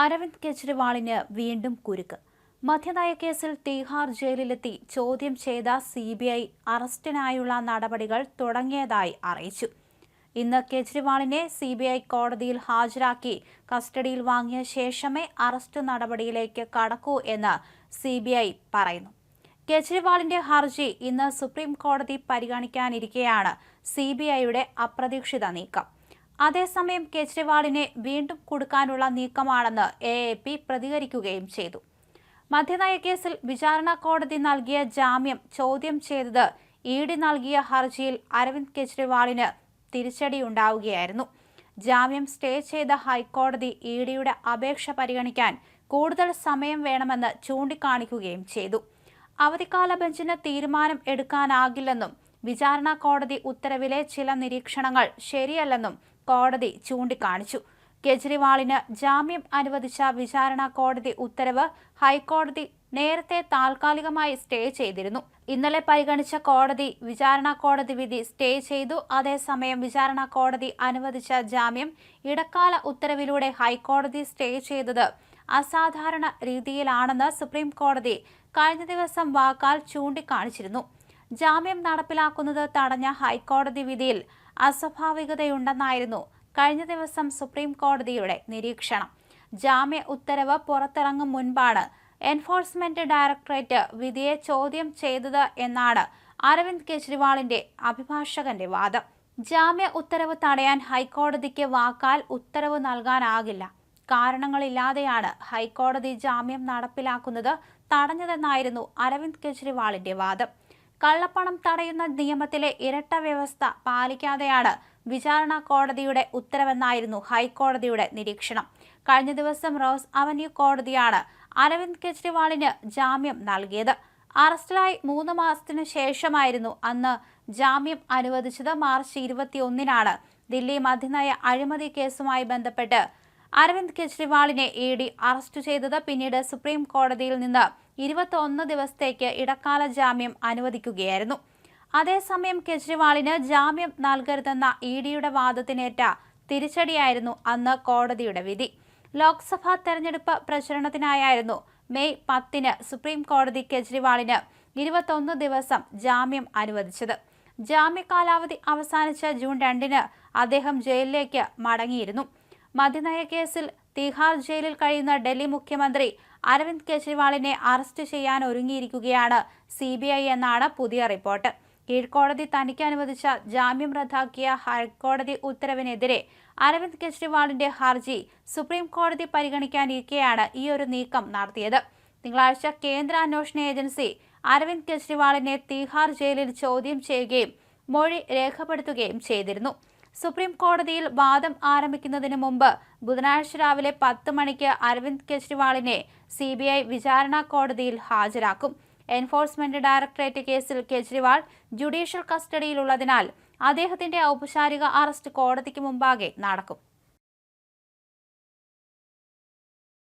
അരവിന്ദ് കെജ്രിവാളിന് വീണ്ടും കുരുക്ക്. മദ്യനയ കേസിൽ തീഹാർ ജയിലിലെത്തി ചോദ്യം ചെയ്ത സി ബി ഐ അറസ്റ്റിനായുള്ള നടപടികൾ തുടങ്ങിയതായി അറിയിച്ചു. ഇന്ന് കെജ്രിവാളിനെ സി ബി ഐ കോടതിയിൽ ഹാജരാക്കി കസ്റ്റഡിയിൽ വാങ്ങിയ ശേഷമേ അറസ്റ്റ് നടപടിയിലേക്ക് കടക്കൂ എന്ന് സി ബി ഐ പറയുന്നു. കെജ്രിവാളിന്റെ ഹർജി ഇന്ന് സുപ്രീം കോടതി പരിഗണിക്കാനിരിക്കെയാണ് സി ബി ഐയുടെ അപ്രതീക്ഷിത നീക്കം. അതേസമയം കെജ്രിവാളിനെ വീണ്ടും കൊടുക്കാനുള്ള നീക്കമാണെന്ന് എ എ പി പ്രതികരിക്കുകയും ചെയ്തു. മദ്യനയ കേസിൽ വിചാരണ കോടതി നൽകിയ ജാമ്യം ചോദ്യം ചെയ്തത് ഇ ഡി നൽകിയ ഹർജിയിൽ അരവിന്ദ് കെജ്രിവാളിന് തിരിച്ചടിയുണ്ടാവുകയായിരുന്നു. ജാമ്യം സ്റ്റേ ചെയ്ത ഹൈക്കോടതി ഇ ഡിയുടെ അപേക്ഷ പരിഗണിക്കാൻ കൂടുതൽ സമയം വേണമെന്ന് ചൂണ്ടിക്കാണിക്കുകയും ചെയ്തു. അവധിക്കാല ബെഞ്ചിന് തീരുമാനം എടുക്കാനാകില്ലെന്നും വിചാരണ കോടതി ഉത്തരവിലെ ചില നിരീക്ഷണങ്ങൾ ശരിയല്ലെന്നും കോടതി ചൂണ്ടിക്കാണിച്ചു. കെജ്രിവാളിന് ജാമ്യം അനുവദിച്ച വിചാരണ കോടതി ഉത്തരവ് ഹൈക്കോടതി നേരത്തെ താൽക്കാലികമായി സ്റ്റേ ചെയ്തിരുന്നു. ഇന്നലെ പരിഗണിച്ച കോടതി വിചാരണ കോടതി വിധി സ്റ്റേ ചെയ്തു. അതേസമയം വിചാരണ കോടതി അനുവദിച്ച ജാമ്യം ഇടക്കാല ഉത്തരവിലൂടെ ഹൈക്കോടതി സ്റ്റേ ചെയ്തത് അസാധാരണ രീതിയിലാണെന്ന് സുപ്രീം കോടതി കഴിഞ്ഞ ദിവസം വാക്കാൽ ചൂണ്ടിക്കാണിച്ചിരുന്നു. ജാമ്യം നടപ്പിലാക്കുന്നത് തടഞ്ഞ ഹൈക്കോടതി വിധിയിൽ അസ്വാഭാവികതയുണ്ടെന്നായിരുന്നു കഴിഞ്ഞ ദിവസം സുപ്രീം കോടതിയുടെ നിരീക്ഷണം. ജാമ്യ ഉത്തരവ് പുറത്തിറങ്ങും മുൻപാണ് എൻഫോഴ്സ്മെന്റ് ഡയറക്ടറേറ്റ് വിധിയെ ചോദ്യം ചെയ്തത് എന്നാണ് അരവിന്ദ് കെജ്രിവാളിന്റെ അഭിഭാഷകന്റെ വാദം. ജാമ്യ ഉത്തരവ് തടയാൻ ഹൈക്കോടതിക്ക് വാക്കാൽ ഉത്തരവ് നൽകാനാകില്ല. കാരണങ്ങളില്ലാതെയാണ് ഹൈക്കോടതി ജാമ്യം നടപ്പിലാക്കുന്നത് തടഞ്ഞതെന്നായിരുന്നു അരവിന്ദ് കെജ്രിവാളിന്റെ വാദം. കള്ളപ്പണം തടയുന്ന നിയമത്തിലെ ഇരട്ട വ്യവസ്ഥ പാലിക്കാതെയാണ് വിചാരണ കോടതിയുടെ ഉത്തരവെന്നായിരുന്നു ഹൈക്കോടതിയുടെ നിരീക്ഷണം. കഴിഞ്ഞ ദിവസം റോസ് അവന്യൂ കോടതിയാണ് അരവിന്ദ് കെജ്രിവാളിന് ജാമ്യം നൽകിയത്. അറസ്റ്റിലായി മൂന്ന് മാസത്തിനു ശേഷമായിരുന്നു അന്ന് ജാമ്യം അനുവദിച്ചത്. മാർച്ച് ഇരുപത്തിയൊന്നിനാണ് ദില്ലി മധ്യനയ അഴിമതി കേസുമായി ബന്ധപ്പെട്ട് അരവിന്ദ് കെജ്രിവാളിനെ ഇ ഡി അറസ്റ്റ് ചെയ്തത്. പിന്നീട് സുപ്രീം കോടതിയിൽ നിന്ന് ഇരുപത്തൊന്ന് ദിവസത്തേക്ക് ഇടക്കാല ജാമ്യം അനുവദിക്കുകയായിരുന്നു. അതേസമയം കെജ്രിവാളിന് ജാമ്യം നൽകരുതെന്ന ഇ ഡിയുടെ വാദത്തിനേറ്റ തിരിച്ചടിയായിരുന്നു അന്ന് കോടതിയുടെ വിധി. ലോക്സഭാ തെരഞ്ഞെടുപ്പ് പ്രചരണത്തിനായായിരുന്നു മെയ് പത്തിന് സുപ്രീം കോടതി കെജ്രിവാളിന് ഇരുപത്തൊന്ന് ദിവസം ജാമ്യം അനുവദിച്ചത്. ജാമ്യ കാലാവധി അവസാനിച്ച ജൂൺ രണ്ടിന് അദ്ദേഹം ജയിലിലേക്ക് മടങ്ങിയിരുന്നു. മദ്യനയ കേസിൽ തിഹാർ ജയിലിൽ കഴിയുന്ന ഡൽഹി മുഖ്യമന്ത്രി അരവിന്ദ് കെജ്രിവാളിനെ അറസ്റ്റ് ചെയ്യാൻ ഒരുങ്ങിയിരിക്കുകയാണ് സി എന്നാണ് പുതിയ റിപ്പോർട്ട്. കീഴ്ക്കോടതി തനിക്ക് അനുവദിച്ച ജാമ്യം റദ്ദാക്കിയ ഹൈക്കോടതി ഉത്തരവിനെതിരെ അരവിന്ദ് കെജ്രിവാളിന്റെ ഹർജി സുപ്രീം കോടതി പരിഗണിക്കാനിരിക്കെയാണ് ഈ ഒരു നീക്കം നടത്തിയത്. തിങ്കളാഴ്ച കേന്ദ്ര അന്വേഷണ ഏജൻസി അരവിന്ദ് കെജ്രിവാളിനെ തീഹാർ ജയിലിൽ ചോദ്യം ചെയ്യുകയും മൊഴി രേഖപ്പെടുത്തുകയും ചെയ്തിരുന്നു. സുപ്രീം കോടതിയിൽ വാദം ആരംഭിക്കുന്നതിന് മുമ്പ് ബുധനാഴ്ച രാവിലെ പത്ത് മണിക്ക് അരവിന്ദ് കെജ്രിവാളിനെ സി ബി ഐ വിചാരണ കോടതിയിൽ ഹാജരാക്കും. എൻഫോഴ്സ്മെന്റ് ഡയറക്ടറേറ്റ് കേസിൽ കെജ്രിവാൾ ജുഡീഷ്യൽ കസ്റ്റഡിയിലുള്ളതിനാൽ അദ്ദേഹത്തിന്റെ ഔപചാരിക അറസ്റ്റ് കോടതിക്ക് മുമ്പാകെ നടക്കും.